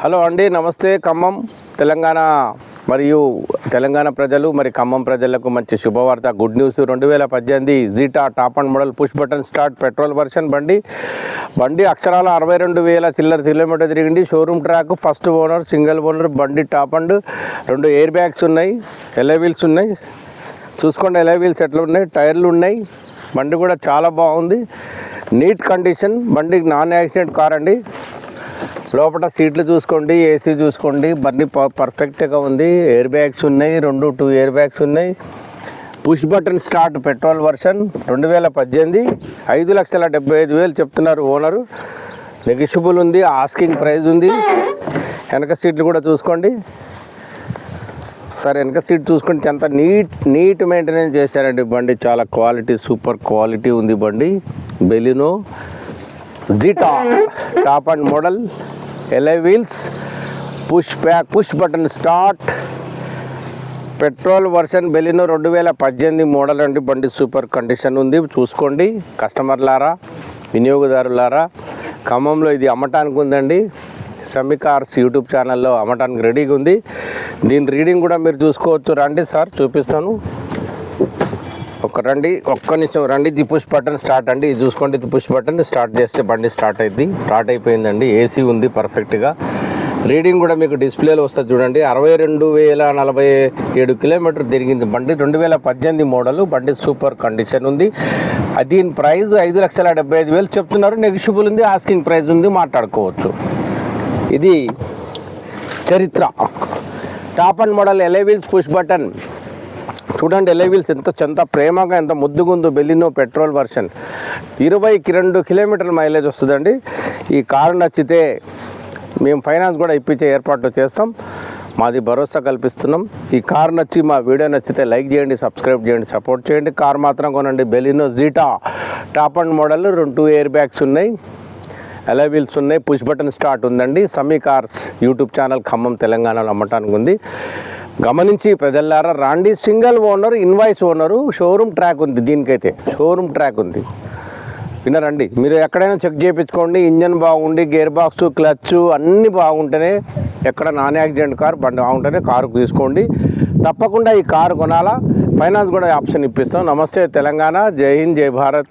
Hello అండి నమస్తే. ఖమ్మం తెలంగాణ మరియు తెలంగాణ ప్రజలు మరి ఖమ్మం ప్రజలకు మంచి శుభవార్త గుడ్ న్యూస్. రెండు వేల పద్దెనిమిది Zeta top end model push button start petrol version బండి. బండి అక్షరాల అరవై రెండు వేల చిల్లర కిలోమీటర్ తిరిగింది. Showroom track first owner single owner బండి టాప్ అండ్ రెండు ఎయిర్ బ్యాగ్స్ ఉన్నాయి ఎలవీల్స్ ఉన్నాయి. చూసుకోండి ఎలవీల్స్ ఎట్లా ఉన్నాయి? టైర్లు ఉన్నాయి. బండి కూడా చాలా బాగుంది. నీట్ కండిషన్ బండి నాన్ యాక్సిడెంట్ కార్ అండి. లోపల సీట్లు చూసుకోండి ఏసీ చూసుకోండి. బండి ప- పర్ఫెక్ట్గా ఉంది. ఎయిర్ బ్యాగ్స్ ఉన్నాయి. రెండు టూ ఎయిర్ బ్యాగ్స్ ఉన్నాయి. Push button start petrol version రెండు వేల పద్దెనిమిది. ఐదు లక్షల డెబ్బై ఐదు వేలు చెప్తున్నారు ఓనరు నెగిషిబుల్ ఉంది. ఆస్కింగ్ ప్రైజ్ ఉంది. వెనక సీట్లు కూడా చూసుకోండి. సరే వెనక సీట్ చూసుకుంటే ఎంత నీట్ నీట్ మెయింటెనెన్స్ చేశారండి బండి. చాలా క్వాలిటీ సూపర్ క్వాలిటీ ఉంది బండి. Baleno Zeta top and model alloy wheels push back push button start. Petrol version Baleno రెండు వేల పద్దెనిమిది మోడల్ అండి బండి సూపర్ కండిషన్ ఉంది. చూసుకోండి. కస్టమర్లారా వినియోగదారులారా ఖమ్మంలో ఇది అమ్మటానికి ఉందండి. సమ్మి కార్స్ యూట్యూబ్ ఛానల్లో అమ్మటానికి రెడీగా ఉంది. దీని రీడింగ్ కూడా మీరు చూసుకోవచ్చు. రండి సార్ చూపిస్తాను. ఒక రండి ఒక్క నిమిషం రండి. ఇది పుష్ బటన్ స్టార్ట్ అండి. ఇది చూసుకోండి ఇది పుష్ బటన్. స్టార్ట్ చేస్తే బండి స్టార్ట్ అయింది స్టార్ట్ అయిపోయిందండి. ఏసీ ఉంది పర్ఫెక్ట్గా. రీడింగ్ కూడా మీకు డిస్ప్లేలో వస్తుంది చూడండి. అరవై రెండు వేల నలభై ఏడు కిలోమీటర్ తిరిగింది బండి. రెండు వేల పద్దెనిమిది మోడల్. బండి సూపర్ కండిషన్ ఉంది. అది దీని ప్రైస్ ఐదు లక్షల డెబ్బై ఐదు వేలు చెప్తున్నారు. నెగిషిబుల్ ఉంది ఆస్కింగ్ ప్రైస్ ఉంది మాట్లాడుకోవచ్చు. ఇది చరిత్ర. Top and model alloy wheels push button. చూడండి ఎలైవిల్స్ ఎంత ఎంత ప్రేమగా ఎంత ముద్దుగుందో బెల్లినో పెట్రోల్ వర్షన్. ఇరవైకి రెండు కిలోమీటర్ల మైలేజ్ వస్తుందండి. ఈ కారు నచ్చితే మేము ఫైనాన్స్ కూడా ఇప్పించే ఏర్పాట్లు చేస్తాం. మాది భరోసా కల్పిస్తున్నాం. ఈ కార్ నచ్చి మా వీడియో నచ్చితే లైక్ చేయండి సబ్స్క్రైబ్ చేయండి సపోర్ట్ చేయండి. కార్ మాత్రం కొనండి. Baleno Zeta top end model రెండు టూ ఎయిర్ బ్యాగ్స్ ఉన్నాయి. అలా వీల్స్ ఉన్నాయి? పుష్ బటన్ స్టార్ట్ ఉందండి. Sami cars YouTube channel Khammam తెలంగాణలో అమ్మటానికి ఉంది. గమనించి ప్రజల్లారా రాండి. Single owner invoice owner showroom track ఉంది దీనికైతే. షోరూమ్ ట్రాక్ ఉంది. విన్నారండి మీరు ఎక్కడైనా చెక్ చేయించుకోండి. ఇంజన్ బాగుండి గేర్ బాక్స్ క్లచ్ అన్నీ బాగుంటేనే ఎక్కడ నాన్ యాక్సిడెంట్ కార్ బండి బాగుంటేనే కారు తీసుకోండి. తప్పకుండా ఈ కారు కొనాలా? ఫైనాన్స్ కూడా ఆప్షన్ ఇప్పిస్తాం. నమస్తే తెలంగాణ. జై హింద్ జై భారత్.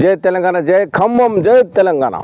జై తెలంగాణ జై ఖమ్మం జై తెలంగాణ.